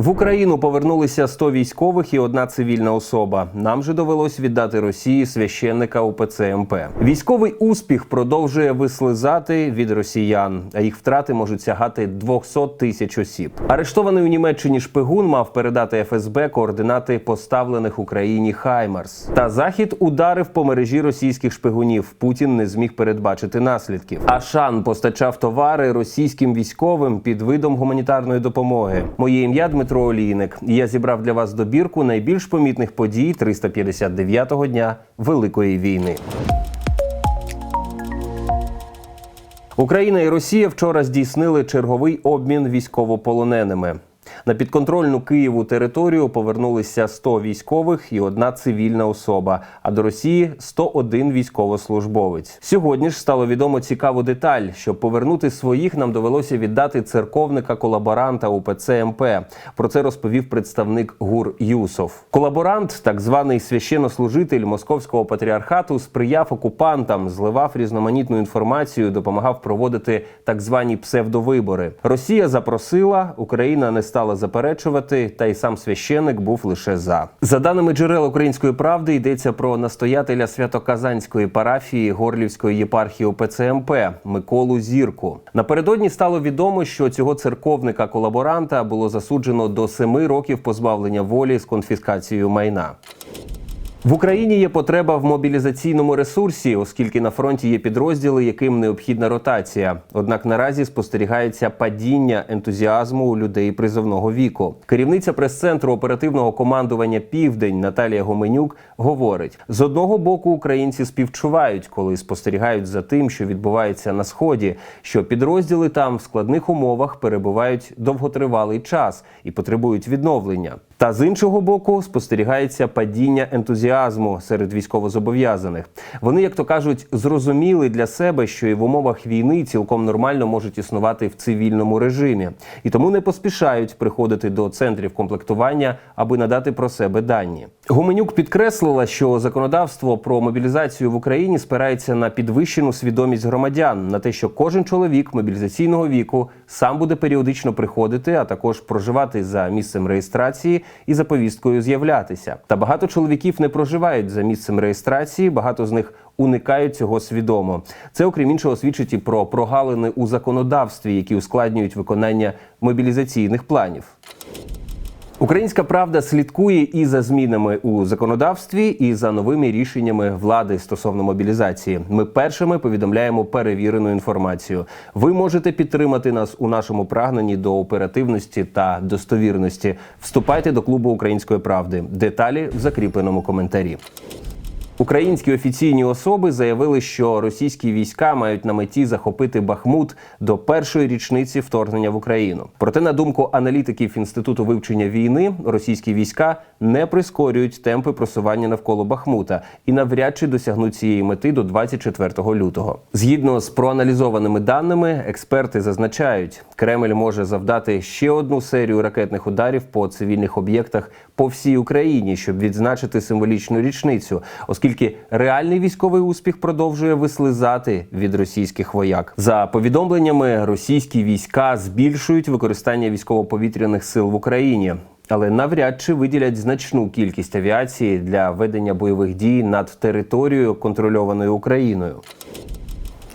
В Україну повернулися 100 військових і одна цивільна особа. Нам же довелось віддати Росії священника УПЦ МП. Військовий успіх продовжує вислизати від росіян, а їх втрати можуть сягати 200 тисяч осіб. Арештований у Німеччині шпигун мав передати ФСБ координати поставлених Україні Хаймарс. Та захід ударив по мережі російських шпигунів. Путін не зміг передбачити наслідків. Ашан постачав товари російським військовим під видом гуманітарної допомоги. Моє ім'я Дмитро Олійник. Я зібрав для вас добірку найбільш помітних подій 359-го дня Великої війни. Україна і Росія вчора здійснили черговий обмін військовополоненими. На підконтрольну Києву територію повернулися 100 військових і одна цивільна особа. А до Росії 101 військовослужбовець. Сьогодні ж стало відомо цікаву деталь. Щоб повернути своїх, нам довелося віддати церковника колаборанта УПЦ МП. Про це розповів представник ГУР Юсов. Колаборант, так званий священнослужитель московського патріархату, сприяв окупантам, зливав різноманітну інформацію, допомагав проводити так звані псевдовибори. Росія запросила, Україна не стала заперечувати, та й сам священик був лише за. За даними джерел української правди, йдеться про настоятеля святоказанської парафії Горлівської єпархії ОПЦМП Миколу Зірку. Напередодні стало відомо, що цього церковника колаборанта було засуджено до семи років позбавлення волі з конфіскацією майна. В Україні є потреба в мобілізаційному ресурсі, оскільки на фронті є підрозділи, яким необхідна ротація. Однак наразі спостерігається падіння ентузіазму у людей призовного віку. Керівниця прес-центру оперативного командування Південь Наталія Гоменюк говорить: з одного боку українці співчувають, коли спостерігають за тим, що відбувається на сході, що підрозділи там в складних умовах перебувають довготривалий час і потребують відновлення. Та з іншого боку спостерігається падіння ентузіазму серед військовозобов'язаних. Вони, як то кажуть, зрозуміли для себе, що і в умовах війни цілком нормально можуть існувати в цивільному режимі, і тому не поспішають приходити до центрів комплектування, аби надати про себе дані. Гуменюк підкреслила, що законодавство про мобілізацію в Україні спирається на підвищену свідомість громадян, на те, що кожен чоловік мобілізаційного віку сам буде періодично приходити, а також проживати за місцем реєстрації і за повісткою з'являтися. Та багато чоловіків не проживають за місцем реєстрації, багато з них уникають цього свідомо. Це, окрім іншого, свідчить і про прогалини у законодавстві, які ускладнюють виконання мобілізаційних планів. Українська правда слідкує і за змінами у законодавстві, і за новими рішеннями влади стосовно мобілізації. Ми першими повідомляємо перевірену інформацію. Ви можете підтримати нас у нашому прагненні до оперативності та достовірності. Вступайте до клубу української правди. Деталі в закріпленому коментарі. Українські офіційні особи заявили, що російські війська мають на меті захопити Бахмут до першої річниці вторгнення в Україну. Проте, на думку аналітиків інституту вивчення війни, російські війська не прискорюють темпи просування навколо Бахмута і навряд чи досягнуть цієї мети до 24 лютого. Згідно з проаналізованими даними, експерти зазначають, Кремль може завдати ще одну серію ракетних ударів по цивільних об'єктах по всій Україні, щоб відзначити символічну річницю, оскільки реальний військовий успіх продовжує вислизати від російських вояк. За повідомленнями, російські війська збільшують використання військово-повітряних сил в Україні. Але навряд чи виділять значну кількість авіації для ведення бойових дій над територією, контрольованою Україною.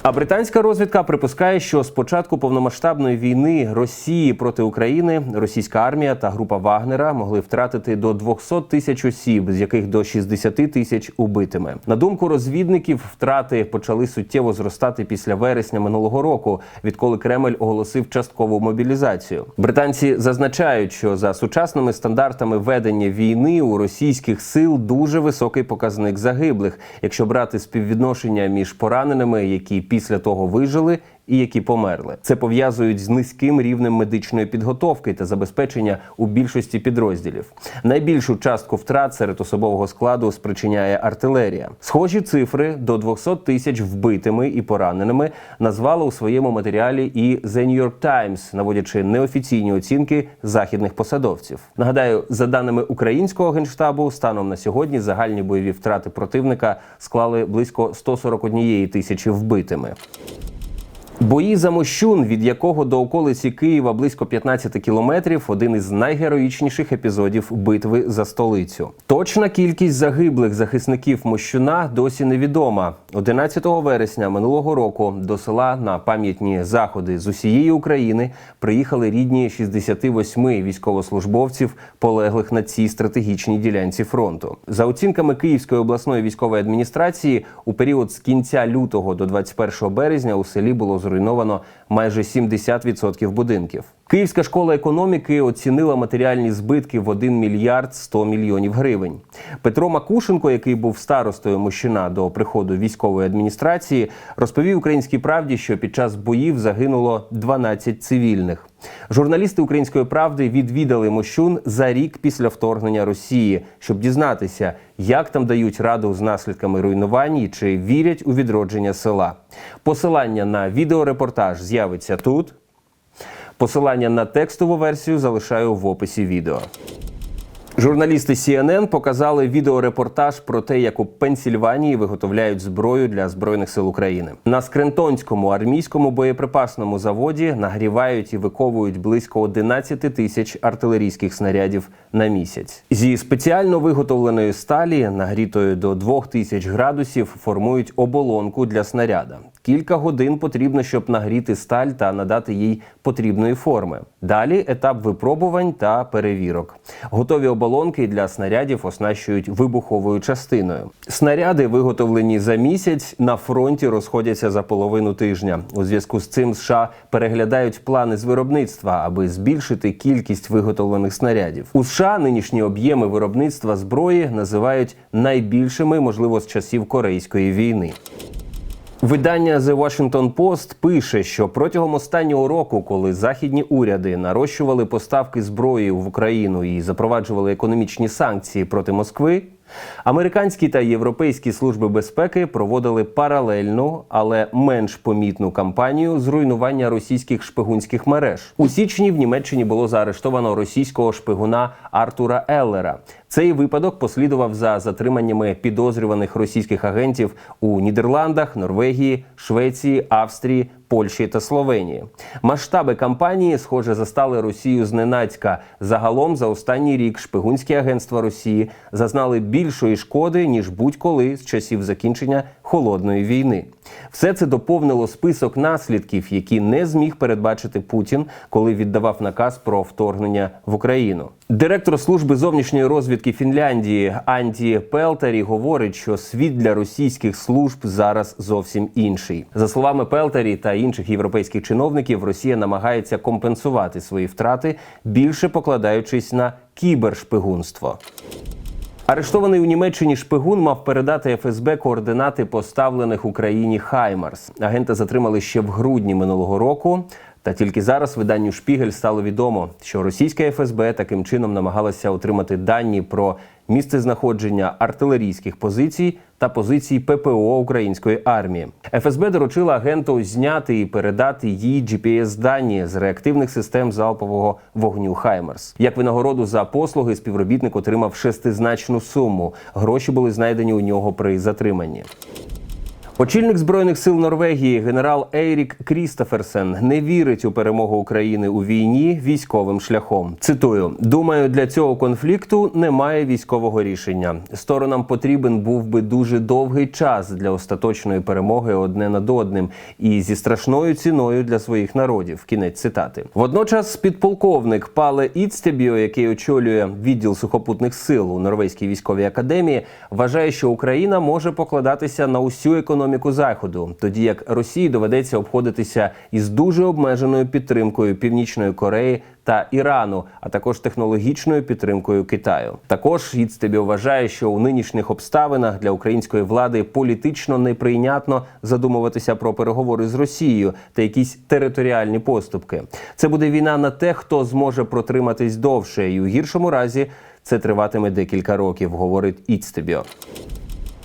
А британська розвідка припускає, що з початку повномасштабної війни Росії проти України російська армія та група Вагнера могли втратити до 200 тисяч осіб, з яких до 60 тисяч убитими. На думку розвідників, втрати почали суттєво зростати після вересня минулого року, відколи Кремль оголосив часткову мобілізацію. Британці зазначають, що за сучасними стандартами ведення війни у російських сил дуже високий показник загиблих, якщо брати співвідношення між пораненими, які після того вижили. І які померли, це пов'язують з низьким рівнем медичної підготовки та забезпечення у більшості підрозділів. Найбільшу частку втрат серед особового складу спричиняє артилерія. Схожі цифри до 200 тисяч вбитими і пораненими назвала у своєму матеріалі і The New York Times, наводячи неофіційні оцінки західних посадовців. Нагадаю, за даними українського генштабу, станом на сьогодні загальні бойові втрати противника склали близько 141 тисячі вбитими. Бої за Мощун, від якого до околиці Києва близько 15 кілометрів, один із найгероїчніших епізодів битви за столицю. Точна кількість загиблих захисників Мощуна досі невідома. 11 вересня минулого року до села на пам'ятні заходи з усієї України приїхали рідні 68 військовослужбовців, полеглих на цій стратегічній ділянці фронту. За оцінками Київської обласної військової адміністрації, у період з кінця лютого до 21 березня у селі було зруйновано майже 70% будинків. Київська школа економіки оцінила матеріальні збитки в 1 мільярд 100 мільйонів гривень. Петро Макушенко, який був старостою Мощина до приходу військової адміністрації, розповів українській правді, що під час боїв загинуло 12 цивільних. Журналісти української правди відвідали Мощун за рік після вторгнення Росії, щоб дізнатися, як там дають раду з наслідками руйнувань і чи вірять у відродження села. Посилання на відеорепортаж з'явиться тут. Посилання на текстову версію залишаю в описі відео. Журналісти CNN показали відеорепортаж про те, як у Пенсільванії виготовляють зброю для збройних сил України. На Скрентонському армійському боєприпасному заводі нагрівають і виковують близько 11 тисяч артилерійських снарядів на місяць. Зі спеціально виготовленої сталі, нагрітої до 2000 градусів, формують оболонку для снаряда. Кілька годин потрібно, щоб нагріти сталь та надати їй потрібної форми. Далі етап випробувань та перевірок. Готові оболонки для снарядів оснащують вибуховою частиною. Снаряди, виготовлені за місяць, на фронті розходяться за половину тижня. У зв'язку з цим США переглядають плани з виробництва, аби збільшити кількість виготовлених снарядів. У США нинішні об'єми виробництва зброї називають найбільшими, можливо, з часів Корейської війни. Видання The Washington Post пише, що протягом останнього року, коли західні уряди нарощували поставки зброї в Україну і запроваджували економічні санкції проти Москви, американські та європейські служби безпеки проводили паралельну, але менш помітну кампанію зруйнування російських шпигунських мереж. У січні в Німеччині було заарештовано російського шпигуна Артура Еллера. Цей випадок послідував за затриманнями підозрюваних російських агентів у Нідерландах, Норвегії, Швеції, Австрії, Польщі та Словенії. Масштаби кампанії, схоже, застали Росію зненацька. Загалом за останній рік шпигунські агентства Росії зазнали більшої шкоди ніж будь-коли з часів закінчення холодної війни. Все це доповнило список наслідків, які не зміг передбачити Путін, коли віддавав наказ про вторгнення в Україну. Директор служби зовнішньої розвідки Фінляндії Анті Пелтарі говорить, що світ для російських служб зараз зовсім інший. За словами Пелтарі та інших європейських чиновників, Росія намагається компенсувати свої втрати, більше покладаючись на кібершпигунство. Арештований у Німеччині шпигун мав передати ФСБ координати поставлених Україні Хаймарс. Агента затримали ще в грудні минулого року. Та тільки зараз виданню Шпігель стало відомо, що російська ФСБ таким чином намагалася отримати дані про місце знаходження артилерійських позицій та позицій ППО української армії. ФСБ доручила агенту зняти і передати їй gps дані з реактивних систем залпового вогню Хаймерс. Як винагороду за послуги співробітник отримав шестизначну суму. Гроші були знайдені у нього при затриманні. Очільник збройних сил Норвегії генерал Ейрік Крістоферсен не вірить у перемогу України у війні військовим шляхом. Цитую: думаю, для цього конфлікту немає військового рішення. Сторонам потрібен був би дуже довгий час для остаточної перемоги одне над одним і зі страшною ціною для своїх народів. Кінець цитати. Водночас, підполковник Пале Іцтебіо, який очолює відділ сухопутних сил у Норвезькій військовій академії, вважає, що Україна може покладатися на усю економіку економіку заходу, тоді як Росії доведеться обходитися із дуже обмеженою підтримкою Північної Кореї та Ірану, а також технологічною підтримкою Китаю. Також Іцтебі вважає, що у нинішніх обставинах для української влади політично неприйнятно задумуватися про переговори з Росією та якісь територіальні поступки. Це буде війна на те, хто зможе протриматись довше, і у гіршому разі це триватиме декілька років, говорить Іцтебіо.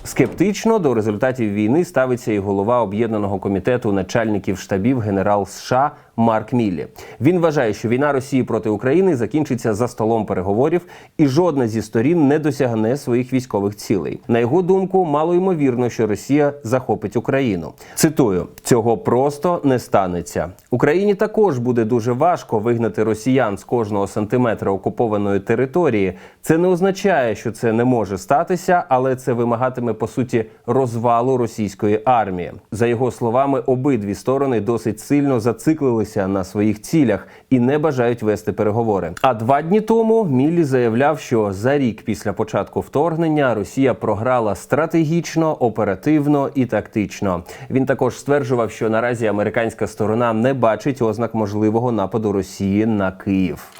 Скептично до результатів війни ставиться і голова об'єднаного комітету начальників штабів генерал США Марк Міллі. Він вважає, що війна Росії проти України закінчиться за столом переговорів, і жодна зі сторін не досягне своїх військових цілей. На його думку, мало ймовірно, що Росія захопить Україну. Цитую: цього просто не станеться. Україні також буде дуже важко вигнати росіян з кожного сантиметра окупованої території. Це не означає, що це не може статися, але це вимагатиме по суті розвалу російської армії. За його словами, обидві сторони досить сильно зациклилися на своїх цілях і не бажають вести переговори. А два дні тому Міллі заявляв, що за рік після початку вторгнення Росія програла стратегічно, оперативно і тактично. Він також стверджував, що наразі американська сторона не бачить ознак можливого нападу Росії на Київ.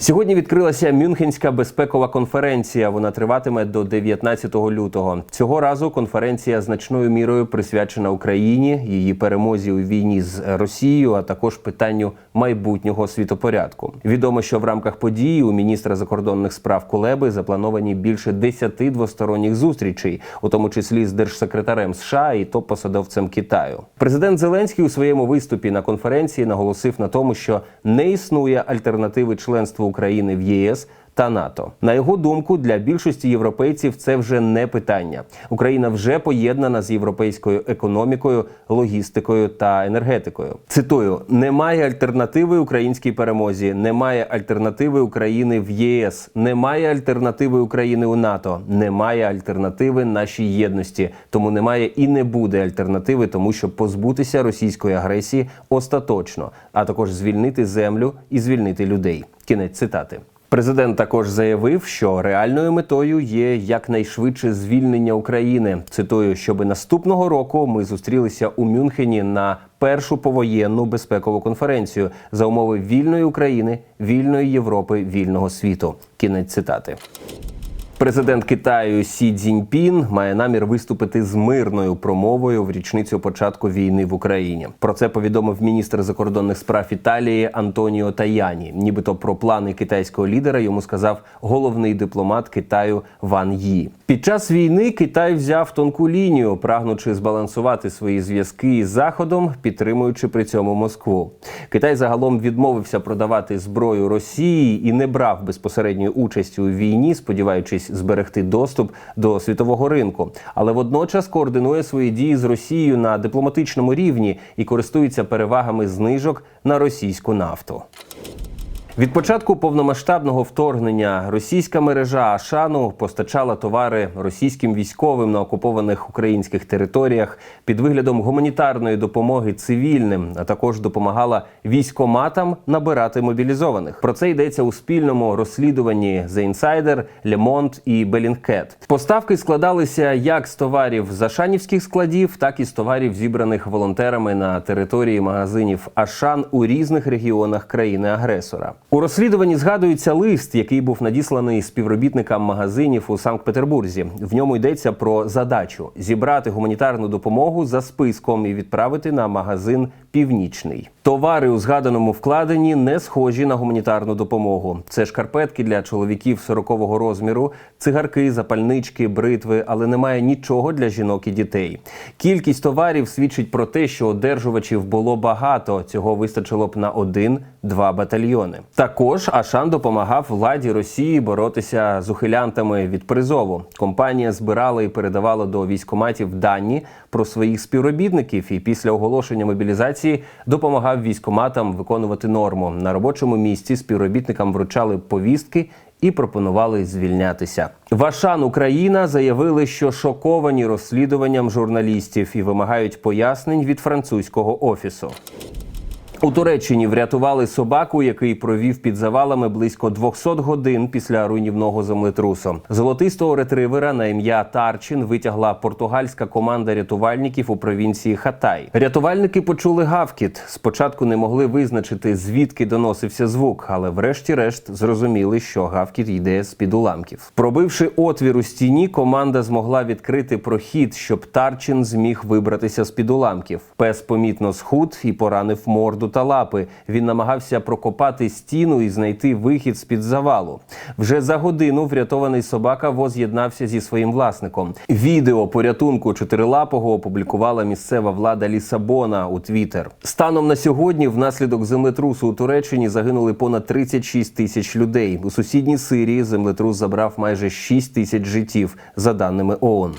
Сьогодні відкрилася Мюнхенська безпекова конференція. Вона триватиме до 19 лютого. Цього разу конференція значною мірою присвячена Україні, її перемозі у війні з Росією, а також питанню майбутнього світопорядку. Відомо, що в рамках події у міністра закордонних справ Кулеби заплановані більше 10 двосторонніх зустрічей, у тому числі з держсекретарем США і топ-посадовцем Китаю. Президент Зеленський у своєму виступі на конференції наголосив на тому, що не існує альтернативи членству України в ЄС. Та НАТО на його думку для більшості європейців це вже не питання. Україна вже поєднана з європейською економікою, логістикою та енергетикою. Цитую: немає альтернативи українській перемозі, немає альтернативи України в ЄС, немає альтернативи України у НАТО, немає альтернативи нашій єдності. Тому немає і не буде альтернативи, тому щоб позбутися російської агресії остаточно, а також звільнити землю і звільнити людей. Кінець цитати. Президент також заявив, що реальною метою є якнайшвидше звільнення України. Цитую, щоби наступного року ми зустрілися у Мюнхені на першу повоєнну безпекову конференцію за умови вільної України, вільної Європи, вільного світу. Кінець цитати. Президент Китаю Сі Цзіньпін має намір виступити з мирною промовою в річницю початку війни в Україні. Про це повідомив міністр закордонних справ Італії Антоніо Таяні. Нібито про плани китайського лідера йому сказав головний дипломат Китаю Ван Ї. Під час війни Китай взяв тонку лінію, прагнучи збалансувати свої зв'язки із Заходом, підтримуючи при цьому Москву. Китай загалом відмовився продавати зброю Росії і не брав безпосередньої участі у війні, сподіваючись зберегти доступ до світового ринку, але водночас координує свої дії з Росією на дипломатичному рівні і користується перевагами знижок на російську нафту. Від початку повномасштабного вторгнення російська мережа Ашану постачала товари російським військовим на окупованих українських територіях під виглядом гуманітарної допомоги цивільним, а також допомагала військоматам набирати мобілізованих. Про це йдеться у спільному розслідуванні The Insider, Le і Bellingcat. Поставки складалися як з товарів з ашанівських складів, так і з товарів, зібраних волонтерами на території магазинів Ашан у різних регіонах країни-агресора. У розслідуванні згадується лист, який був надісланий співробітникам магазинів у Санкт-Петербурзі. В ньому йдеться про задачу зібрати гуманітарну допомогу за списком і відправити на магазин Північний. Товари у згаданому вкладенні не схожі на гуманітарну допомогу. Це шкарпетки для чоловіків 40-го розміру, цигарки, запальнички, бритви, але немає нічого для жінок і дітей. Кількість товарів свідчить про те, що одержувачів було багато. Цього вистачило б на один-два батальйони. Також Ашан допомагав владі Росії боротися з ухилянтами від призову. Компанія збирала і передавала до військоматів дані про своїх співробітників, і після оголошення мобілізації допомагав військоматам виконувати норму на робочому місці. Співробітникам вручали повістки. І пропонували звільнятися. Вашан Україна заявили, що шоковані розслідуванням журналістів і вимагають пояснень від французького офісу. У Туреччині врятували собаку, який провів під завалами близько 200 годин після руйнівного землетрусу. Золотистого ретривера на ім'я Тарчин витягла португальська команда рятувальників у провінції Хатай. Рятувальники почули гавкіт. Спочатку не могли визначити звідки доносився звук, але врешті-решт зрозуміли, що гавкіт йде з під уламків. Пробивши отвір у стіні, команда змогла відкрити прохід, щоб Тарчин зміг вибратися з під уламків. Пес помітно схуд і поранив морду та лапи. Він намагався прокопати стіну і знайти вихід з під завалу. Вже за годину врятований собака воз'єднався зі своїм власником. Відео порятунку чотирилапого опублікувала місцева влада Лісабона у Твіттер. Станом на сьогодні, внаслідок землетрусу у Туреччині загинули понад 36 тисяч людей. У сусідній Сирії землетрус забрав майже 6 тисяч життів, за даними ООН.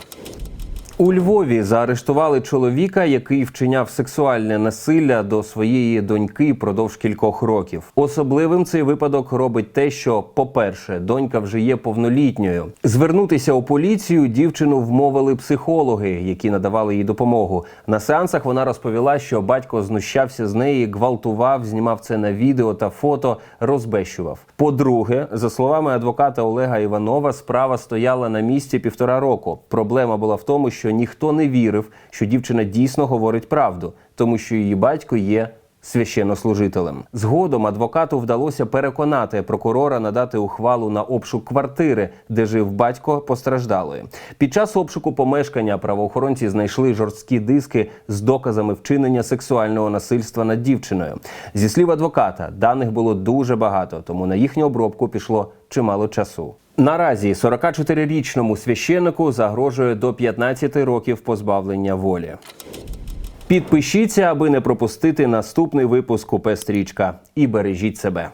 У Львові заарештували чоловіка, який вчиняв сексуальне насилля до своєї доньки продовж кількох років. Особливим цей випадок робить те, що, по-перше, донька вже є повнолітньою. Звернутися у поліцію дівчину вмовили психологи, які надавали їй допомогу. На сеансах вона розповіла, що батько знущався з неї, гвалтував, знімав це на відео та фото, розбещував. По-друге, за словами адвоката Олега Іванова, справа стояла на місці півтора року. Проблема була в тому, що ніхто не вірив, що дівчина дійсно говорить правду, тому що її батько є. Священнослужителем згодом адвокату вдалося переконати прокурора надати ухвалу на обшук квартири, де жив батько постраждалої. Під час обшуку помешкання правоохоронці знайшли жорсткі диски з доказами вчинення сексуального насильства над дівчиною. Зі слів адвоката, даних було дуже багато, тому на їхню обробку пішло чимало часу. Наразі 44-річному священнику загрожує до 15 років позбавлення волі. Підпишіться, аби не пропустити наступний випуск УП Стрічка. І бережіть себе.